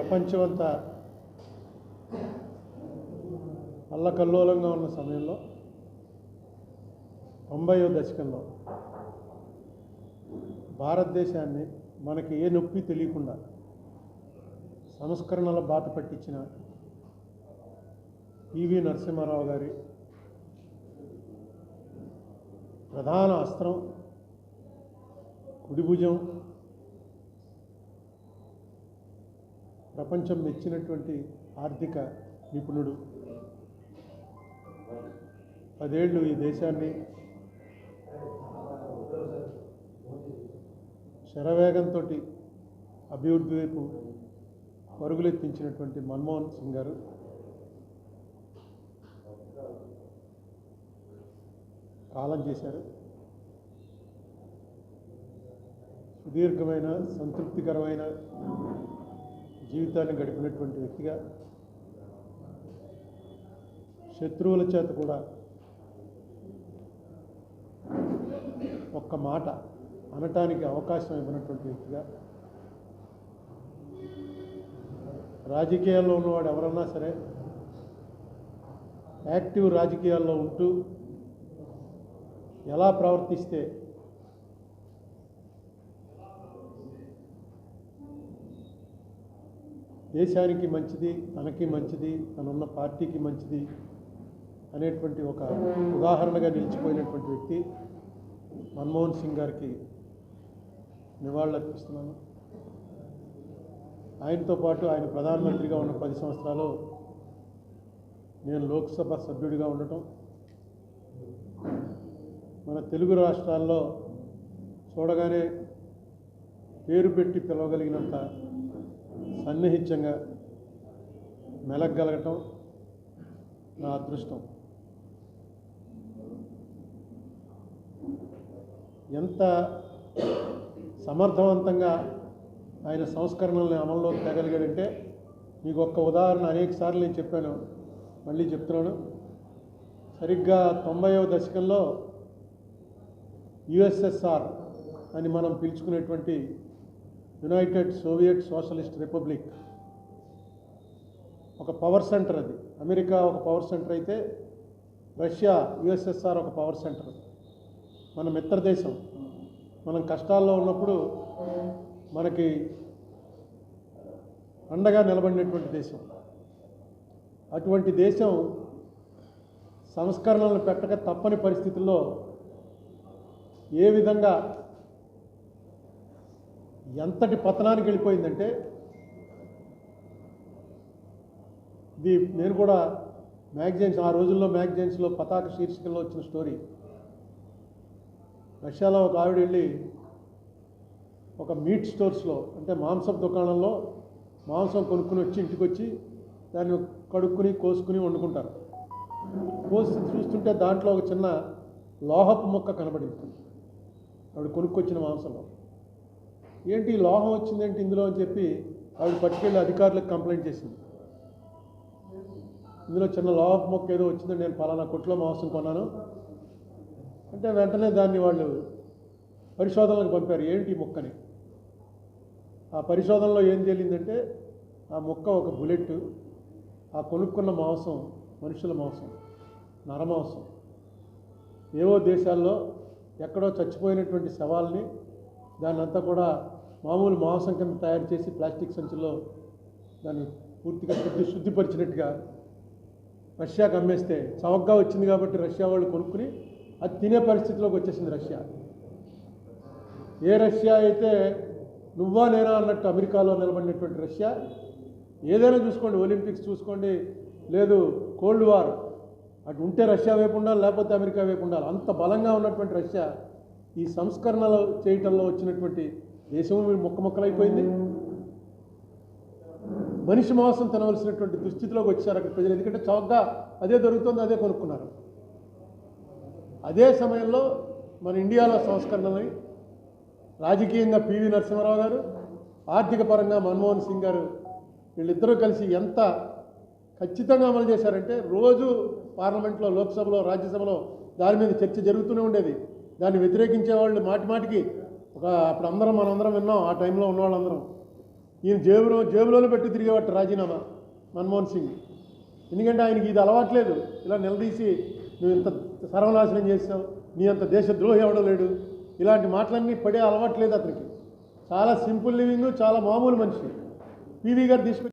ప్రపంచమంతా అల్లకల్లోలంగా ఉన్న సమయంలో తొంభైవ దశకంలో భారతదేశాన్ని మనకి ఏ నొప్పి తెలియకుండా సంస్కరణల బాట పట్టించిన పివి నరసింహారావు గారి ప్రధాన అస్త్రం కుడిభుజం ప్రపంచం మెచ్చినటువంటి ఆర్థిక నిపుణుడు. పదేళ్ళు ఈ దేశాన్ని శరవేగంతో అభివృద్ధి వైపు పరుగులెత్తించినటువంటి మన్మోహన్ సింగ్ గారు. కాలం చేశారు. సుదీర్ఘమైన సంతృప్తికరమైన జీవితాన్ని గడిపినటువంటి వ్యక్తిగా శత్రువుల చేత కూడా ఒక్క మాట అనటానికి అవకాశం ఇవ్వనటువంటి వ్యక్తిగా రాజకీయాల్లో ఉన్నవాడు ఎవరన్నా సరే యాక్టివ్ రాజకీయాల్లో ఉంటూ ఎలా ప్రవర్తిస్తే దేశానికి మంచిది తనకి మంచిది తనున్న పార్టీకి మంచిది అనేటువంటి ఒక ఉదాహరణగా నిలిచిపోయినటువంటి వ్యక్తి మన్మోహన్ సింగ్ గారికి నివాళులర్పిస్తున్నాను ఆయనతో పాటు ఆయన ప్రధానమంత్రిగా ఉన్న పది సంవత్సరాలు నేను లోక్సభ సభ్యుడిగా ఉండటం మన తెలుగు రాష్ట్రాల్లో చూడగానే పేరు పెట్టి పిలవగలిగినంత సన్నిహిత్యంగా మెలగలగటం నా అదృష్టం. ఎంత సమర్థవంతంగా ఆయన సంస్కరణల్ని అమల్లోకి తేగలిగాడంటే మీకు ఒక్క ఉదాహరణ అనేక సార్లు నేను చెప్పాను మళ్ళీ చెప్తున్నాను. సరిగ్గా తొంభైవ దశకంలో యుఎస్ఎస్ఆర్ అని మనం పిలుచుకునేటువంటి యునైటెడ్ సోవియట్ సోషలిస్ట్ రిపబ్లిక్ ఒక పవర్ సెంటర్ అది. అమెరికా ఒక పవర్ సెంటర్ అయితే రష్యా యుఎస్ఎస్ఆర్ ఒక పవర్ సెంటర్ మన మిత్ర దేశం. మనం కష్టాల్లో ఉన్నప్పుడు మనకి అండగా నిలబడినటువంటి దేశం. అటువంటి దేశం సంస్కరణలను పెట్టక తప్పని పరిస్థితుల్లో ఏ విధంగా ఎంతటి పతనానికి వెళ్ళిపోయిందంటే ఇది నేను కూడా మ్యాగజైన్స్ ఆ రోజుల్లో మ్యాగజైన్స్లో పతాక శీర్షికల్లో వచ్చిన స్టోరీ. రష్యాలో ఒక ఆవిడ వెళ్ళి ఒక మీట్ స్టోర్స్లో అంటే మాంసం దుకాణంలో మాంసం కొనుక్కుని వచ్చి ఇంటికి వచ్చి దాన్ని కడుక్కుని కోసుకుని వండుకుంటారు. కోసి చూస్తుంటే దాంట్లో ఒక చిన్న లోహపు మొక్క కనబడింది. ఆవిడ కొనుక్కొచ్చిన మాంసంలో. ఏంటి లోహం వచ్చిందేంటి ఇందులో అని చెప్పి ఆవిడ పట్టుకెళ్ళి అధికారులకు కంప్లైంట్ చేసింది. ఇందులో చిన్న లోహపు మొక్క ఏదో వచ్చిందని నేను పలానా కొట్లో మాంసం కొన్నాను. అంటే వెంటనే దాన్ని వాళ్ళు పరిశోధనలకు పంపారు ఏంటి మొక్కని? ఆ పరిశోధనలో ఏం తేలిందంటే ఆ మొక్క ఒక బుల్లెట్ ఆ కొనుక్కున్న మాంసం మనుషుల మాంసం నరమాంసం. ఏవో దేశాల్లో ఎక్కడో చచ్చిపోయినటువంటి శవాల్ని దాన్ని అంతా కూడా మామూలు మాంసం కింద తయారు చేసి ప్లాస్టిక్ సంచుల్లో దాన్ని పూర్తిగా శుద్ధి శుద్ధిపరిచినట్టుగా రష్యాకి అమ్మేస్తే చవకగా వచ్చింది కాబట్టి రష్యా వాళ్ళు కొనుక్కుని అది తినే పరిస్థితిలోకి వచ్చేసింది రష్యా. ఏ రష్యా అయితే నువ్వా నేనా అన్నట్టు అమెరికాలో నిలబడినటువంటి రష్యా ఏదైనా చూసుకోండి ఒలింపిక్స్ చూసుకోండి లేదు కోల్డ్ వార్ అటు ఉంటే రష్యా వైపు ఉండాలి లేకపోతే అమెరికా వైపు ఉండాలి అంత బలంగా ఉన్నటువంటి రష్యా ఈ సంస్కరణలు చేయటంలో వచ్చినటువంటి దేశం మొక్క మొక్కలైపోయింది. మనిషి మాంసం తినవలసినటువంటి దుస్థితిలోకి వచ్చారు అక్కడ ప్రజలు. ఎందుకంటే చౌకగా అదే దొరుకుతుంది అదే కొనుక్కున్నారు. అదే సమయంలో మన ఇండియాలో సంస్కరణలని రాజకీయంగా పివి నరసింహారావు గారు ఆర్థిక పరంగా మన్మోహన్ సింగ్ గారు వీళ్ళిద్దరూ కలిసి ఎంత ఖచ్చితంగా అమలు చేశారంటే రోజు పార్లమెంట్లో లోక్సభలో రాజ్యసభలో దాని మీద చర్చ జరుగుతూనే ఉండేది. దాన్ని వ్యతిరేకించే వాళ్ళు మాటి మాటికి ఒక అప్పుడు అందరం మనందరం విన్నాం ఆ టైంలో ఉన్న వాళ్ళందరం ఈయన జేబులో జేబులోనే పెట్టి తిరిగేవాడు రాజీనామా మన్మోహన్ సింగ్. ఎందుకంటే ఆయనకి ఇది అలవాట్లేదు ఇలా నిలదీసి నువ్వు ఇంత సర్వనాశనం చేసావు నీ అంత దేశద్రోహి ఎవడో లేడు? ఇలాంటి మాటలన్నీ పడే అలవాట్లేదు అతనికి. చాలా సింపుల్ లివింగ్ చాలా మామూలు మనిషి. పీవీ గారు తీసుకొచ్చి